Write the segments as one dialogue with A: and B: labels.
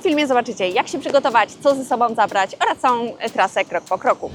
A: tym filmie zobaczycie, jak się przygotować, co ze sobą zabrać oraz całą trasę krok po kroku.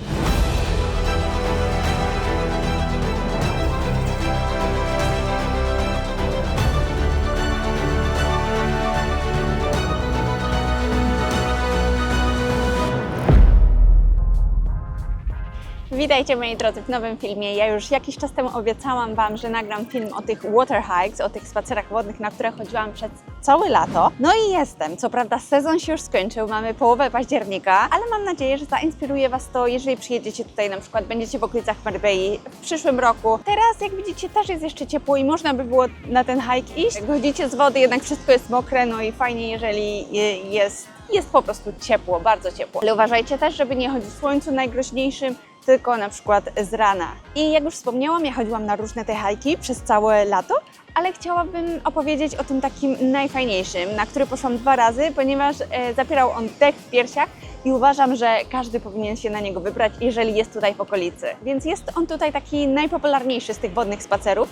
A: Witajcie moi drodzy w nowym filmie. Ja już jakiś czas temu obiecałam Wam, że nagram film o tych water hikes, o tych spacerach wodnych, na które chodziłam przez całe lato. No i jestem. Co prawda sezon się już skończył, mamy połowę października, ale mam nadzieję, że zainspiruje Was to, jeżeli przyjedziecie tutaj na przykład, będziecie w okolicach Marbei w przyszłym roku. Teraz jak widzicie też jest jeszcze ciepło i można by było na ten hike iść. Jak wychodzicie z wody, jednak wszystko jest mokre, no i fajnie, jeżeli je- jest jest po prostu ciepło, bardzo ciepło. Ale uważajcie też, żeby nie chodzić w słońcu najgroźniejszym, tylko na przykład z rana. I jak już wspomniałam, ja chodziłam na różne te hajki przez całe lato, ale chciałabym opowiedzieć o tym takim najfajniejszym, na który poszłam dwa razy, ponieważ e, zapierał on dech w piersiach i uważam, że każdy powinien się na niego wybrać, jeżeli jest tutaj w okolicy. Więc jest on tutaj taki najpopularniejszy z tych wodnych spacerów.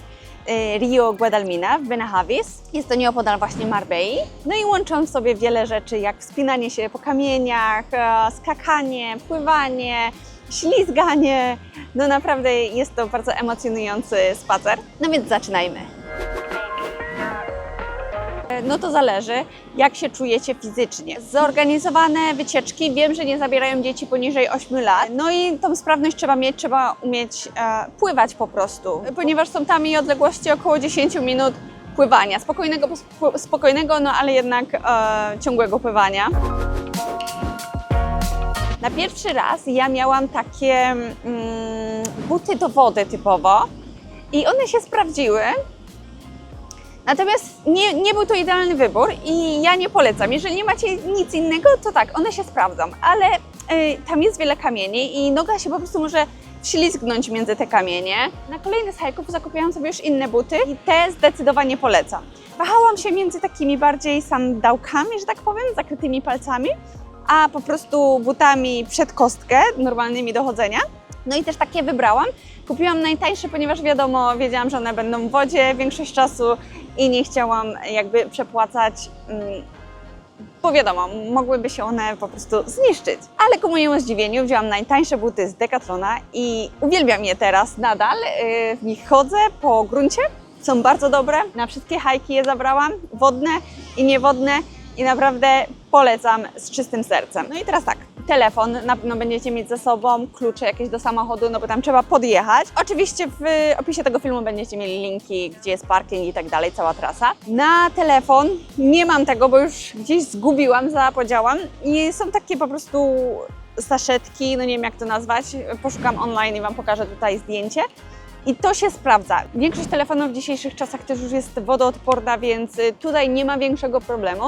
A: E, Rio Guadalmina w Benahavis. Jest to nieopodal właśnie Marbei. No i łączą w sobie wiele rzeczy, jak wspinanie się po kamieniach, e, skakanie, pływanie, ślizganie. No naprawdę jest to bardzo emocjonujący spacer. No więc zaczynajmy. No to zależy, jak się czujecie fizycznie. Zorganizowane wycieczki wiem, że nie zabierają dzieci poniżej 8 lat. No i tą sprawność trzeba mieć, trzeba umieć e, pływać po prostu, ponieważ są tam i odległości około 10 minut pływania. Spokojnego, spo- spokojnego no ale jednak e, ciągłego pływania. Na pierwszy raz ja miałam takie mm, buty do wody typowo i one się sprawdziły. Natomiast nie, nie był to idealny wybór i ja nie polecam. Jeżeli nie macie nic innego, to tak, one się sprawdzą, ale y, tam jest wiele kamieni i noga się po prostu może wślizgnąć między te kamienie. Na kolejny z hajków zakupiłam sobie już inne buty i te zdecydowanie polecam. Wahałam się między takimi bardziej sandałkami, że tak powiem, zakrytymi palcami, a po prostu butami przed kostkę, normalnymi do chodzenia. No i też takie wybrałam. Kupiłam najtańsze, ponieważ wiadomo, wiedziałam, że one będą w wodzie większość czasu i nie chciałam jakby przepłacać, mm, bo wiadomo, mogłyby się one po prostu zniszczyć. Ale ku mojemu zdziwieniu wzięłam najtańsze buty z Decathlona i uwielbiam je teraz nadal. Yy, W nich chodzę po gruncie, są bardzo dobre. Na wszystkie hajki je zabrałam, wodne i niewodne i naprawdę polecam z czystym sercem. No i teraz tak, telefon pewno będziecie mieć ze sobą, klucze jakieś do samochodu, no bo tam trzeba podjechać. Oczywiście w opisie tego filmu będziecie mieli linki, gdzie jest parking i tak dalej, cała trasa. Na telefon nie mam tego, bo już gdzieś zgubiłam, zapodziałam i są takie po prostu saszetki, no nie wiem jak to nazwać, poszukam online i Wam pokażę tutaj zdjęcie. I to się sprawdza. Większość telefonów w dzisiejszych czasach też już jest wodoodporna, więc tutaj nie ma większego problemu.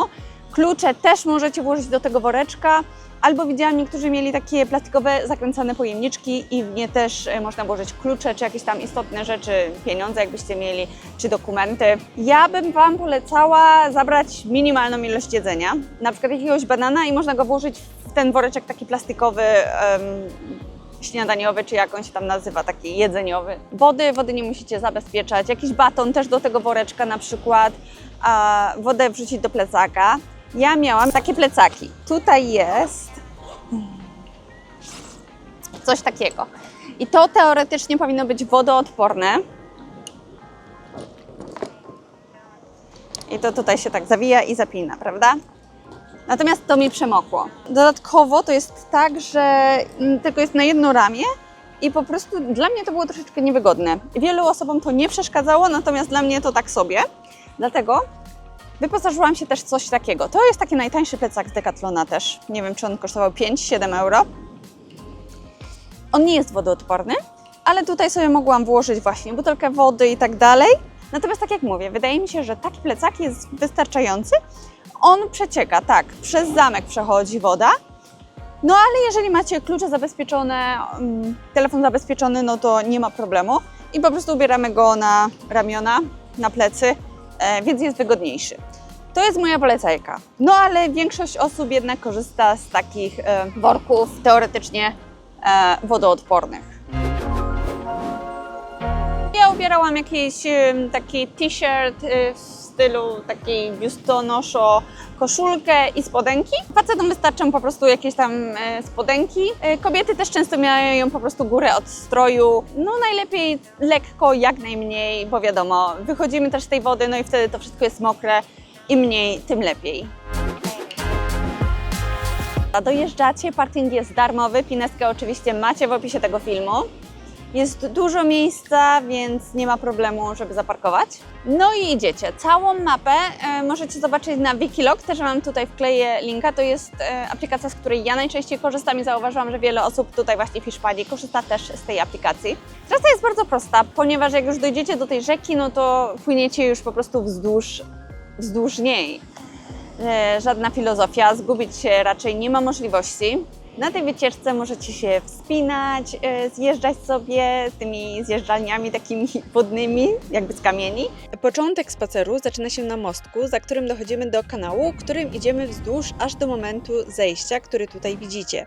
A: Klucze też możecie włożyć do tego woreczka, albo widziałam, niektórzy mieli takie plastikowe zakręcane pojemniczki i w nie też y, można włożyć klucze, czy jakieś tam istotne rzeczy, pieniądze jakbyście mieli, czy dokumenty. Ja bym Wam polecała zabrać minimalną ilość jedzenia, na przykład jakiegoś banana i można go włożyć w ten woreczek taki plastikowy, em, śniadaniowy, czy jak on się tam nazywa, taki jedzeniowy. Wody, wody nie musicie zabezpieczać. Jakiś baton też do tego woreczka na przykład. Wodę wrzucić do plecaka. Ja miałam takie plecaki. Tutaj jest coś takiego. I to teoretycznie powinno być wodoodporne. I to tutaj się tak zawija i zapina, prawda? Natomiast to mi przemokło. Dodatkowo to jest tak, że tylko jest na jedno ramię i po prostu dla mnie to było troszeczkę niewygodne. Wielu osobom to nie przeszkadzało, natomiast dla mnie to tak sobie. Dlatego wyposażyłam się też w coś takiego. To jest taki najtańszy plecak z Decathlona też. Nie wiem, czy on kosztował 5-7 euro. On nie jest wodoodporny, ale tutaj sobie mogłam włożyć właśnie butelkę wody i tak dalej. Natomiast tak jak mówię, wydaje mi się, że taki plecak jest wystarczający. On przecieka, tak, przez zamek przechodzi woda. No ale jeżeli macie klucze zabezpieczone, mm, telefon zabezpieczony, no to nie ma problemu. I po prostu ubieramy go na ramiona, na plecy, więc jest wygodniejszy. To jest moja polecajka. No ale większość osób jednak korzysta z takich e, worków teoretycznie e, wodoodpornych. Ubierałam jakiś taki t-shirt y, w stylu takiej biustonoszo koszulkę i spodenki. Facetom wystarczą po prostu jakieś tam e, spodenki. E, Kobiety też często mają po prostu górę od stroju. No najlepiej lekko, jak najmniej, bo wiadomo, wychodzimy też z tej wody, no i wtedy to wszystko jest mokre. Im mniej, tym lepiej. Dojeżdżacie, parking jest darmowy, pineskę oczywiście macie w opisie tego filmu. Jest dużo miejsca, więc nie ma problemu, żeby zaparkować. No i idziecie. Całą mapę e, możecie zobaczyć na Wikilog, też Wam tutaj wkleję linka. To jest e, aplikacja, z której ja najczęściej korzystam i zauważyłam, że wiele osób tutaj właśnie w Hiszpanii korzysta też z tej aplikacji. Trasa jest bardzo prosta, ponieważ jak już dojdziecie do tej rzeki, no to płyniecie już po prostu wzdłuż, wzdłuż niej. E, żadna filozofia, zgubić się raczej nie ma możliwości. Na tej wycieczce możecie się wspinać, e, zjeżdżać sobie tymi zjeżdżalniami takimi wodnymi, jakby z kamieni.
B: Początek spaceru zaczyna się na mostku, za którym dochodzimy do kanału, którym idziemy wzdłuż aż do momentu zejścia, który tutaj widzicie.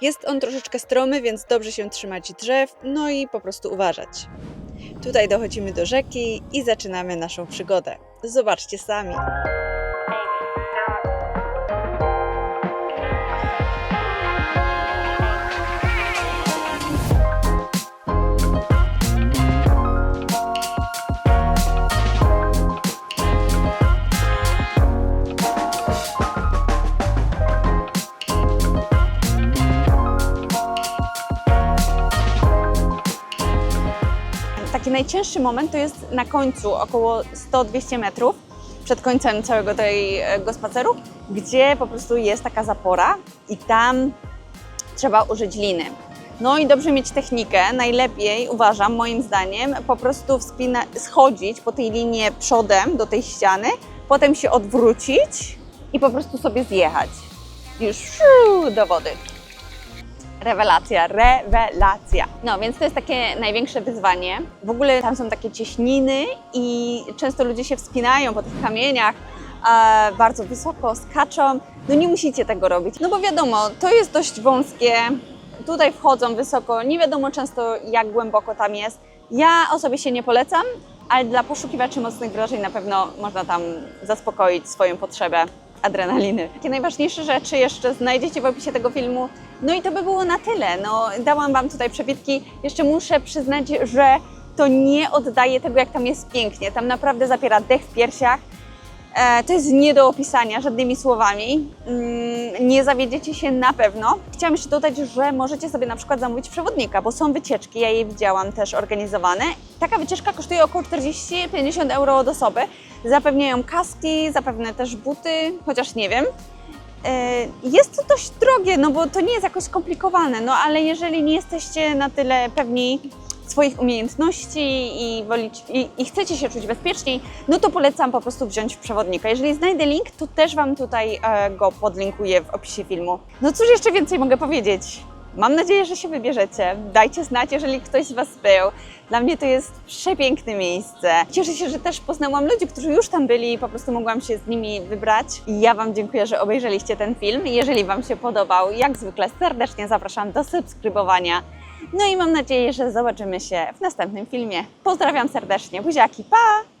B: Jest on troszeczkę stromy, więc dobrze się trzymać drzew, no i po prostu uważać. Tutaj dochodzimy do rzeki i zaczynamy naszą przygodę. Zobaczcie sami.
A: Najcięższy moment to jest na końcu, około 100-200 metrów przed końcem całego tego spaceru, gdzie po prostu jest taka zapora i tam trzeba użyć liny. No i dobrze mieć technikę. Najlepiej, uważam, moim zdaniem, po prostu wspina, schodzić po tej linie przodem do tej ściany, potem się odwrócić i po prostu sobie zjechać. Już do wody. Rewelacja, rewelacja. No więc to jest takie największe wyzwanie. W ogóle tam są takie cieśniny i często ludzie się wspinają po tych kamieniach, e, bardzo wysoko skaczą. No nie musicie tego robić, no bo wiadomo, to jest dość wąskie. Tutaj wchodzą wysoko, nie wiadomo często jak głęboko tam jest. Ja osobiście nie polecam, ale dla poszukiwaczy mocnych wrażeń na pewno można tam zaspokoić swoją potrzebę adrenaliny. Takie najważniejsze rzeczy jeszcze znajdziecie w opisie tego filmu. No i to by było na tyle. No, dałam Wam tutaj przebitki. Jeszcze muszę przyznać, że to nie oddaje tego, jak tam jest pięknie. Tam naprawdę zapiera dech w piersiach. E, to jest nie do opisania żadnymi słowami. Mm, Nie zawiedziecie się na pewno. Chciałam jeszcze dodać, że możecie sobie na przykład zamówić przewodnika, bo są wycieczki, ja je widziałam też organizowane. Taka wycieczka kosztuje około 40-50 euro od osoby. Zapewniają kaski, zapewne też buty, chociaż nie wiem. E, Jest to dość drogie, no bo to nie jest jakoś skomplikowane, no ale jeżeli nie jesteście na tyle pewni swoich umiejętności i, wolić, i, i chcecie się czuć bezpieczniej, no to polecam po prostu wziąć przewodnika. Jeżeli znajdę link, to też Wam tutaj e, go podlinkuję w opisie filmu. No cóż jeszcze więcej mogę powiedzieć? Mam nadzieję, że się wybierzecie. Dajcie znać, jeżeli ktoś z Was był. Dla mnie to jest przepiękne miejsce. Cieszę się, że też poznałam ludzi, którzy już tam byli i po prostu mogłam się z nimi wybrać. I ja Wam dziękuję, że obejrzeliście ten film. Jeżeli Wam się podobał, jak zwykle serdecznie zapraszam do subskrybowania. No i mam nadzieję, że zobaczymy się w następnym filmie. Pozdrawiam serdecznie, buziaki, pa!